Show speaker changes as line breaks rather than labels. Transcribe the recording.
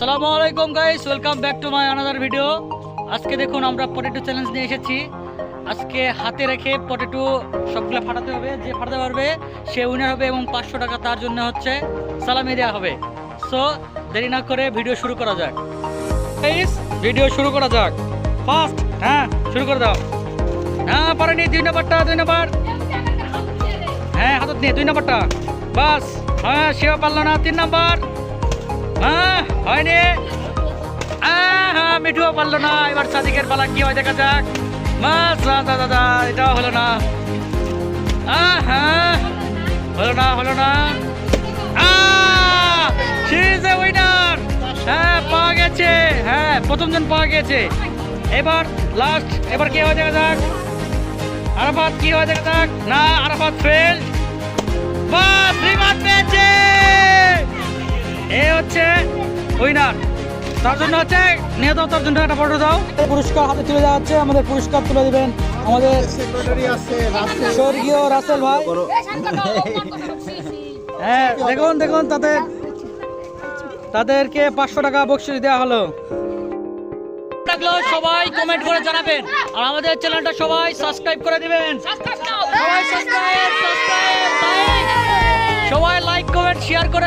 সালামু আলাইকুম guys welcome back to my another video আজকে দেখুন, আমরা পটেটো চ্যালেঞ্জ নিয়ে এসেছি। আজকে হাতে রেখে পটেটো সবগুলো ফাটাতে হবে। যে ফাটাতে পারবে, সে উইনার হবে এবং পাঁচশো টাকা তার জন্য হচ্ছে সালামি দেওয়া হবে। সো দেরি না করে ভিডিও শুরু করা যাক। ভিডিও শুরু করা যাক। ফার্স্ট হ্যাঁ শুরু করে দাও। হ্যাঁ পারেনি দুই নম্বরটা, দুই নম্বর। হ্যাঁ হাতত নিয়ে দুই নাম্বারটা। বাস হ্যাঁ সেও পারল না, তিন নম্বর। হ্যাঁ। হয়নি? হ্যাঁ মিঠুও পারল না। এবার সাদিকের পালা কি হয় দেখা যাক। বাস দাদা দাদা, এটাও হলো না। হ্যাঁ হলো না হলো না। উইনার হ্যাঁ পাওয়া গেছে। হ্যাঁ প্রথমজন পাওয়া গেছে। এবার লাস্ট এবার কি হয় দেখা যাক? আরাফাত কি হয় দেখা যাক? না, আরাফাত ফেল উইনার। তার জন্য হচ্ছে নিয়ে দাও তার জন্য একটা ফটো দাও। পুরস্কার হাতে তুলে দেওয়া হচ্ছে আমাদের পুরস্কার তুলে দিবেন আমাদের
সেক্রেটারি আছে রাসেল
স্বর্গীয় রাসেল ভাই হ্যাঁ দেখুন দেখুন তাদের তাদেরকে পাঁচশো টাকা বকশিস দেওয়া হলো। লাগল সবাই কমেন্ট করে জানাবেন। আর আমাদের চ্যানেলটা সবাই সাবস্ক্রাইব করে দিবেন। সবাই সাবস্ক্রাইব সাবস্ক্রাইব সবাই লাইক কমেন্ট শেয়ার করে